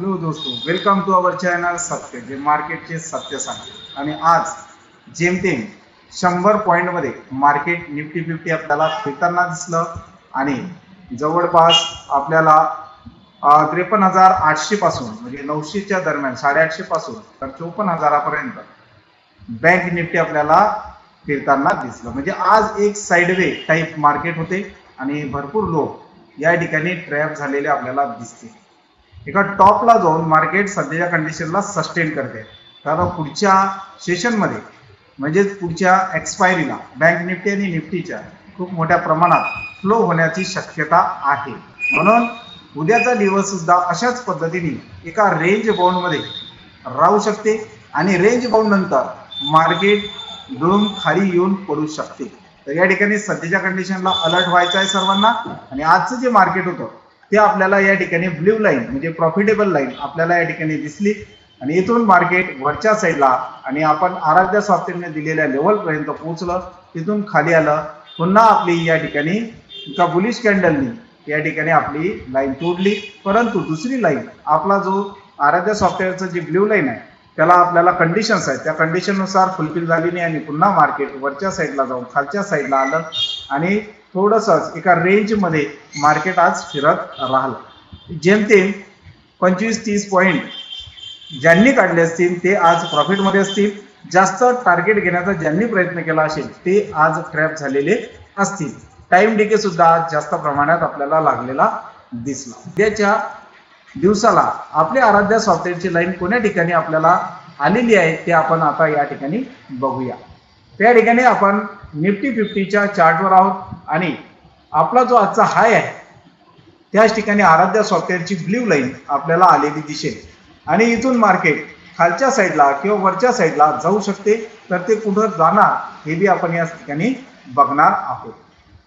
Hello दोस्तों welcome to our channel सत्य जे मार्केटचे सत्य सांगते. आणि आज जेमतेम शंभर पॉईंटमध्ये मार्केट निफ्टी फिफ्टी आपल्याला फिरताना दिसलं आणि जवळपास आपल्याला त्रेपन्न हजार आठशे पासून म्हणजे नऊशेच्या दरम्यान साडेआठशे पासून तर चोपन्न हजारापर्यंत बँक निफ्टी आपल्याला फिरताना दिसलं. म्हणजे आज एक साईडवे टाईप मार्केट होते आणि भरपूर लोक या ठिकाणी ट्रॅप झालेले आपल्याला दिसते एका टॉपला जाऊन मार्केट सध्याच्या कंडिशनला सस्टेन करते. तर पुढच्या सेशनमध्ये म्हणजेच पुढच्या एक्सपायरीला बँक निफ्टी आणि निफ्टीच्या खूप मोठ्या प्रमाणात फ्लो होण्याची शक्यता आहे. म्हणून उद्याचा दिवस सुद्धा अशाच पद्धतीने एका रेंज बाउंडमध्ये राहू शकते आणि रेंज बाउंड नंतर मार्केट डोळून खाली येऊन पडू शकते. तर या ठिकाणी सध्याच्या कंडिशनला अलर्ट व्हायचं आहे सर्वांना. आणि आजचं जे मार्केट होतं ते आपल्याला या ठिकाणी ब्ल्यू लाईन म्हणजे प्रॉफिटेबल लाईन आपल्याला या ठिकाणी दिसली. आणि इथून मार्केट वरच्या साईडला आणि आपण आराध्य सॉफ्टवेअरने दिलेल्या लेवलपर्यंत पोहोचलं. तिथून खाली आलं. पुन्हा आपली या ठिकाणी एका बुलिश कॅन्डलनी या ठिकाणी आपली लाईन तोडली. परंतु दुसरी लाईन आपला जो आराध्य सॉफ्टवेअरचं जी ब्ल्यू लाईन आहे त्याला आपल्याला कंडिशन्स आहेत. त्या कंडिशननुसार फुलफिल झाली नाही आणि पुन्हा मार्केट वरच्या साईडला जाऊन खालच्या साईडला आलं. आणि थोडंसंच एका रेंजमध्ये मार्केट आज फिरत राहिलं. जेमतेम पंचवीस तीस पॉईंट ज्यांनी काढले असतील ते आज प्रॉफिटमध्ये असतील. जास्त टार्गेट घेण्याचा ज्यांनी प्रयत्न केला असेल ते आज ट्रॅप झालेले असतील. टाइम डिके सुद्धा आज जास्त प्रमाणात आपल्याला लागलेला दिसला. उद्याच्या दिवसाला आपल्या आराध्या सॉफ्टवेअरची लाईन कोण्या ठिकाणी आपल्याला आलेली आहे ते आपण आता या ठिकाणी बघूया. त्या ठिकाणी आपण निफ्टी फिफ्टीच्या चार्टवर आहोत. आणि आपला जो आजचा हाय आहे त्याच ठिकाणी आराध्या सॉफ्टवेअरची ब्ल्यू लाईन आपल्याला आलेली दिसेल. आणि इथून मार्केट खालच्या साईडला किंवा वरच्या साईडला जाऊ शकते तर ते कुठं जाणार हे बी आपण या ठिकाणी बघणार आहोत.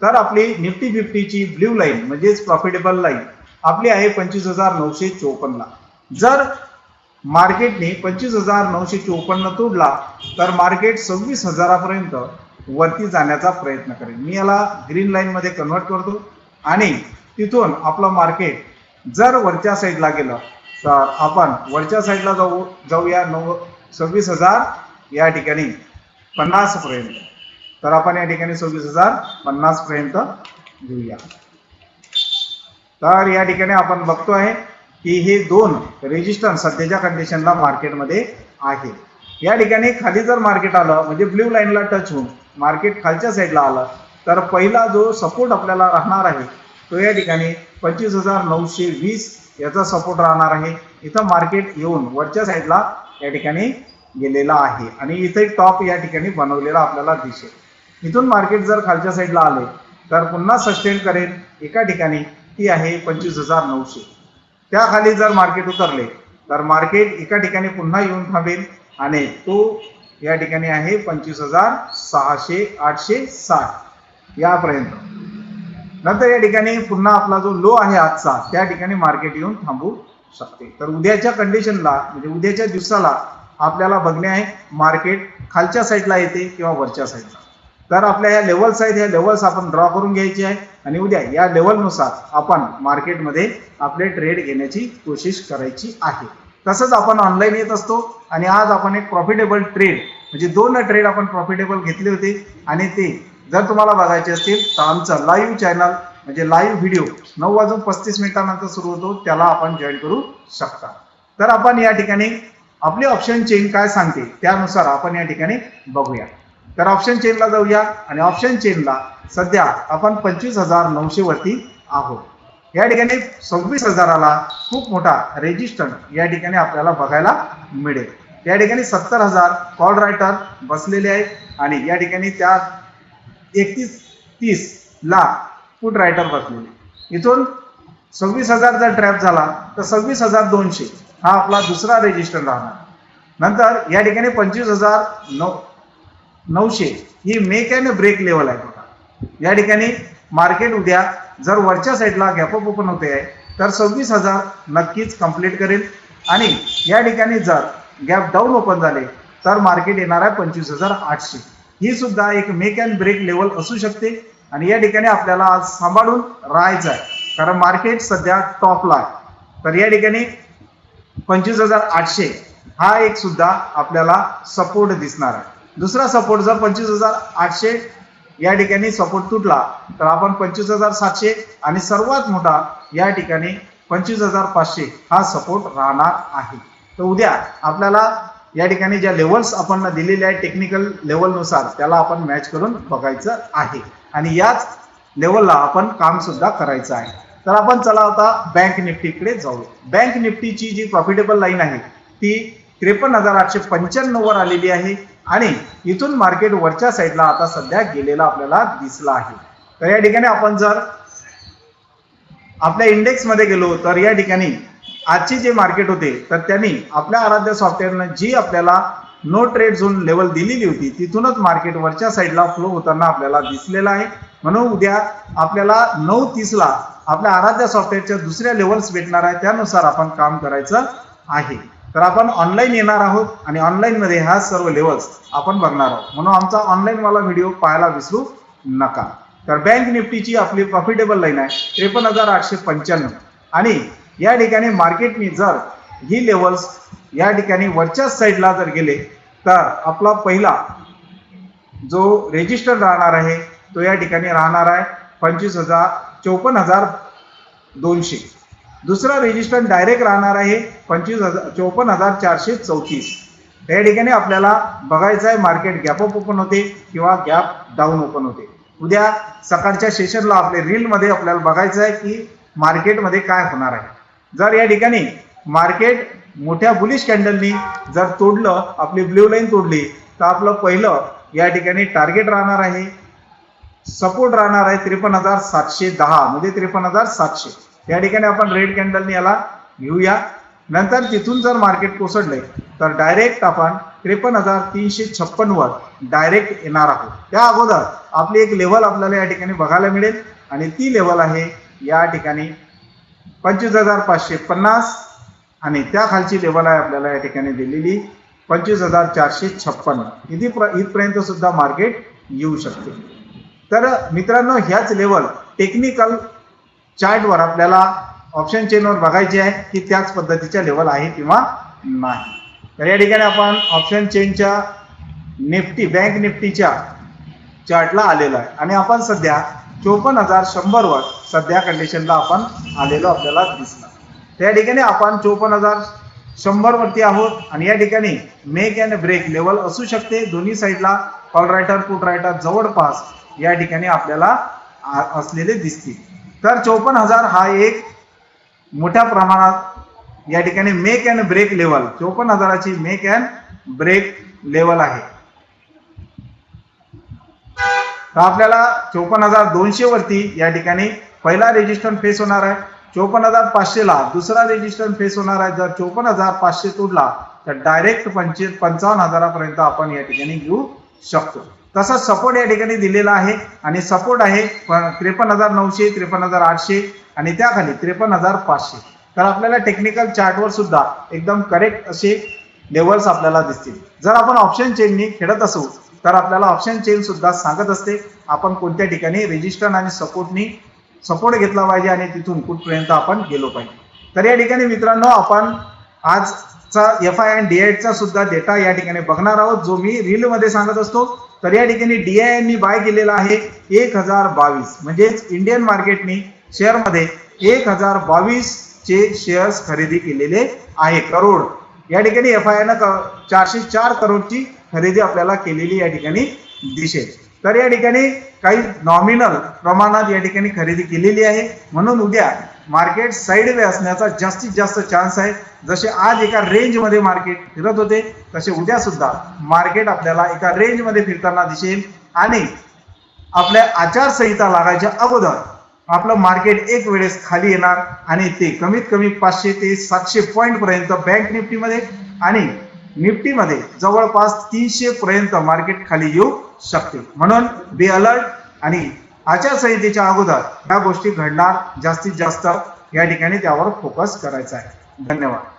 तर आपली निफ्टी फिफ्टीची ब्ल्यू लाईन म्हणजेच प्रॉफिटेबल लाईन आपली आहे पंचवीस हजार नऊशे चोपन्नला. जर मार्केटने पंचवीस हजार नऊशे चोपन्न तोडला तर मार्केट सव्वीस हजारापर्यंत वरती जाण्याचा प्रयत्न करेल मी याला ग्रीन लाईनमध्ये कन्वर्ट करतो आणि तिथून आपलं मार्केट जर वरच्या साईडला गेलं तर आपण वरच्या साईडला जाऊ जाऊया नऊ सव्वीस हजार या ठिकाणी पन्नासपर्यंत तर आपण या ठिकाणी सव्वीस हजार पन्नासपर्यंत घेऊया. तर या ठिकाणी आपण बघतो आहे की हे दोन रेजिस्टन्स सध्याच्या कंडिशनला मार्केटमध्ये आहे या ठिकाणी खाली जर मार्केट आलं म्हणजे ब्ल्यू लाईनला टच होऊन मार्केट खालच्या साईडला आलं तर पहिला जो सपोर्ट आपल्याला राहणार आहे तो या ठिकाणी पंचवीस हजार नऊशे वीस याचा सपोर्ट राहणार आहे. इथं मार्केट येऊन वरच्या साईडला या ठिकाणी गेलेला आहे. आणि इथे टॉप या ठिकाणी बनवलेला आपल्याला दिसेल. इथून मार्केट जर खालच्या साईडला आले तर पुन्हा सस्टेन करेल. एका ठिकाणी ती आहे पंचवीस हजार नऊशे. त्याखाली जर मार्केट उतरले तर मार्केट एका ठिकाणी पुन्हा येऊन थांबेल. आणि तो या ठिकाणी आहे पंचवीस हजार सहाशे आठशे साठ. यापर्यंत. नंतर या ठिकाणी पुन्हा आपला जो लो आहे आजचा त्या ठिकाणी मार्केट येऊन थांबू शकते. तर उद्याच्या कंडिशनला म्हणजे उद्याच्या दिवसाला आपल्याला बघणे आहे मार्केट खालच्या साईडला येते किंवा वरच्या साईडला तर आपल्या या लेवल्स आहेत ह्या लेवल्स आपण ड्रॉ करून घ्यायचे आहे आणि उद्या या लेवलनुसार आपण मार्केटमध्ये आपले ट्रेड घेण्याची कोशिश करायची आहे. तसंच आपण ऑनलाईन येत असतो आणि आज आपण एक प्रॉफिटेबल ट्रेड म्हणजे दोन ट्रेड आपण प्रॉफिटेबल घेतले होते. आणि ते जर तुम्हाला बघायचे असतील तर आमचं लाईव्ह चॅनल म्हणजे लाईव्ह व्हिडिओ नऊ वाजून पस्तीस मिनिटानंतर सुरू होतो. त्याला आपण जॉईन करू शकता. तर आपण या ठिकाणी आपली ऑप्शन चेन काय सांगते त्यानुसार आपण या ठिकाणी बघूया. तर ऑप्शन चेनला जाऊया. आणि ऑप्शन चेनला सध्या आपण पंचवीस हजार नऊशे वरती आहोत. या ठिकाणी सव्वीस हजाराला खूप मोठा रेजिस्टन्स या ठिकाणी आपल्याला बघायला मिळेल. या ठिकाणी सत्तर हजार कॉल रायटर बसलेले आहेत आणि या ठिकाणी त्या एकतीस तीस लाख फूट रायटर बसलेले इथून सव्वीस हजार जर ट्रॅप झाला तर सव्वीस हजार दोनशे हा आपला दुसरा रेजिस्टर राहणार. नंतर या ठिकाणी पंचवीस हजार नऊ नऊशे ही मेक अँड ब्रेक लेवल आहे बघा. या ठिकाणी मार्केट उद्या जर वरच्या साईडला गॅपअप ओपन होते आहे तर सव्वीस हजार नक्कीच कंप्लीट करेल. आणि या ठिकाणी जर गॅप डाऊन ओपन झाले तर मार्केट येणार आहे पंचवीस हजार आठशे. ही सुद्धा एक मेक अँड ब्रेक लेवल असू शकते आणि या ठिकाणी आपल्याला आज सांभाळून राहायचं आहे. कारण मार्केट सध्या टॉपला आहे. तर या ठिकाणी पंचवीस हजार आठशे हा एक सुद्धा आपल्याला सपोर्ट दिसणार आहे. दुसरा सपोर्ट जर पंचवीस हजार आठशे या ठिकाणी सपोर्ट तुटला तर आपण पंचवीस हजार सातशे आणि सर्वात मोठा या ठिकाणी पंचवीस हजार पाचशे हा सपोर्ट राहणार आहे. तर उद्या आपल्याला या ठिकाणी ज्या लेवल्स आपण दिलेल्या आहेत टेक्निकल लेवलनुसार त्याला आपण मॅच करून बघायचं आहे. आणि याच लेवलला आपण काम सुद्धा करायचं आहे. तर आपण चला आता बँक निफ्टीकडे जाऊ. बँक निफ्टीची जी प्रॉफिटेबल लाईन आहे ती त्रेपन्न हजार आठशे पंच्याण्णववर आलेली आहे. आणि इथून मार्केट वरच्या साईडला आता सध्या गेलेला आपल्याला दिसला आहे. तर या ठिकाणी आपण जर आपल्या इंडेक्समध्ये गेलो तर या ठिकाणी आजचे जे मार्केट होते तर त्यांनी आपल्या आराध्य सॉफ्टवेअरनं जी आपल्याला नो ट्रेड झोन लेवल दिलेली होती तिथूनच मार्केट वरच्या साईडला फ्लो होताना आपल्याला दिसलेला आहे. म्हणून उद्या आपल्याला नऊ तीसला आपल्या आराध्य सॉफ्टवेअरच्या दुसऱ्या लेवल्स भेटणार आहे त्यानुसार आपण काम करायचं आहे. तर आपण ऑनलाईन येणार आहोत आणि ऑनलाईनमध्ये ह्या सर्व लेवल्स आपण बघणार आहोत. म्हणून आमचा ऑनलाईनवाला व्हिडिओ पाहायला विसरू नका. तर बँक निफ्टीची आपली प्रॉफिटेबल लाईन आहे त्रेपन्न हजार आठशे पंच्याण्णव. आणि या ठिकाणी मार्केटनी जर ही लेवल्स या ठिकाणी वरच्या साईडला जर गेले तर आपला पहिला जो रेजिस्टर राहणार आहे तो या ठिकाणी राहणार आहे पंचवीस हजार चौपन्न हजार दोनशे. दुसरा रेजिस्टर डायरेक्ट राहणार आहे पंचवीस हजार चौपन्न हजार चारशे चौतीस. या ठिकाणी आपल्याला बघायचं आहे मार्केट गॅप अप ओपन होते किंवा गॅप डाऊन ओपन होते. उद्या सकाळच्या सेशनला आपले रीलमध्ये आपल्याला बघायचं आहे की मार्केटमध्ये काय होणार आहे. जर या ठिकाणी मार्केट मोठ्या बुलिश कॅन्डलनी जर तोडलं आपली ब्ल्यू लाईन तोडली तर आपलं पहिलं या ठिकाणी टार्गेट राहणार आहे. सपोर्ट राहणार आहे त्रेपन्न हजार सातशे दहा म्हणजे त्रेपन्न हजार सातशे. या ठिकाणी आपण रेड कॅन्डलनी याला घेऊया. नंतर तिथून जर मार्केट कोसळले तर डायरेक्ट आपण त्रेपन्न हजार तीनशे छप्पन वर डायरेक्ट येणार आहोत. त्या अगोदर आपली एक लेवल आपल्याला या ठिकाणी बघायला मिळेल आणि ती लेवल आहे या ठिकाणी पंचवीस हजार पाचशे पन्नास आणि त्या खालची लेवल आहे आपल्याला या ठिकाणी दिलेली पंचवीस हजार चारशे छप्पन्न इथे इथपर्यंत सुद्धा मार्केट येऊ शकते. तर मित्रांनो ह्याच लेवल टेक्निकल चार्टवर आपल्याला ऑप्शन चेनवर बघायची आहे की त्याच पद्धतीच्या लेवल आहे किंवा नाही. तर या ठिकाणी आपण ऑप्शन चेनच्या निफ्टी बँक निफ्टीच्या चार्टला आलेला आहे. आणि आपण सध्या चोपन्न हजार शंभरवर सध्या कंडिशनला आपण आलेलो आपल्याला दिसणार. त्या ठिकाणी आपण चोपन्न हजार शंभर वरती आहोत आणि या ठिकाणी मेक अँड ब्रेक लेवल असू शकते. दोन्ही साईडला कॉल रायटर पुट रायटर जवळपास या ठिकाणी आपल्याला असलेले दिसतील. तर चोपन्न हजार हा एक मोठ्या प्रमाणात या ठिकाणी मेक अँड ब्रेक लेवल चोपन्न हजाराची मेक अँड ब्रेक लेवल आहे. तर आपल्याला चोपन्न हजार दोनशे वरती या ठिकाणी पहिला रेजिस्टन्स फेस होणार आहे. चोपन्न हजार पाचशेला दुसरा रेजिस्टन्स फेस होणार आहे. जर चोपन्न हजार पाचशे तोडला तर डायरेक्ट पंचवीस पंचावन्न हजारापर्यंत आपण या ठिकाणी घेऊ शकतो. तसा सपोर्ट या ठिकाणी दिलेला आहे आणि सपोर्ट आहे त्रेपन्न हजार नऊशे त्रेपन्न हजार आठशे आणि त्याखाली त्रेपन्न हजार पाचशे. तर आपल्याला टेक्निकल चार्टवर सुद्धा एकदम करेक्ट असे लेवल्स आपल्याला दिसतील. जर आपण ऑप्शन चेननी खेळत असू तर आपल्याला ऑप्शन चेन सुद्धा सांगत असते आपण कोणत्या ठिकाणी रेजिस्टर आणि सपोर्टनी सपोर्ट घेतला पाहिजे आणि तिथून कुठपर्यंत आपण गेलो पाहिजे. तर या ठिकाणी मित्रांनो आपण आजचा एफ आय अँड चा सुद्धा डेटा या ठिकाणी बघणार आहोत जो मी रील मध्ये सांगत असतो. तर या ठिकाणी डीआयएननी बाय केलेला आहे एक हजार बावीस. म्हणजेच इंडियन मार्केटनी शेअरमध्ये एक हजार बावीस चे शेअर्स खरेदी केलेले आहे करोड. या ठिकाणी एफ आय चारशे चार करोडची खरेदी आपल्याला केलेली या ठिकाणी दिसेल. तर या ठिकाणी काही नॉमिनल प्रमाणात या ठिकाणी खरेदी केलेली आहे. म्हणून उद्या मार्केट साईड वे असण्याचा जास्तीत जास्त चान्स आहे. जसे आज एका रेंजमध्ये मार्केट फिरत होते तसे उद्या सुद्धा मार्केट आपल्याला एका रेंजमध्ये फिरताना दिसेल. आणि आपल्या आचारसंहिता लागायच्या अगोदर आपलं मार्केट एक वेळेस खाली येणार आणि ते कमीत कमी पाचशे ते सातशे पॉईंट पर्यंत बँक निफ्टीमध्ये आणि निफ्टीमध्ये जवळपास तीनशे पर्यंत मार्केट खाली येऊ शकते म्हणून बी अलर्ट आणि आचारसंहितेच्या अगोदर या गोष्टी घडणार जास्तीत जास्त या ठिकाणी त्यावर फोकस करायचा आहे. धन्यवाद.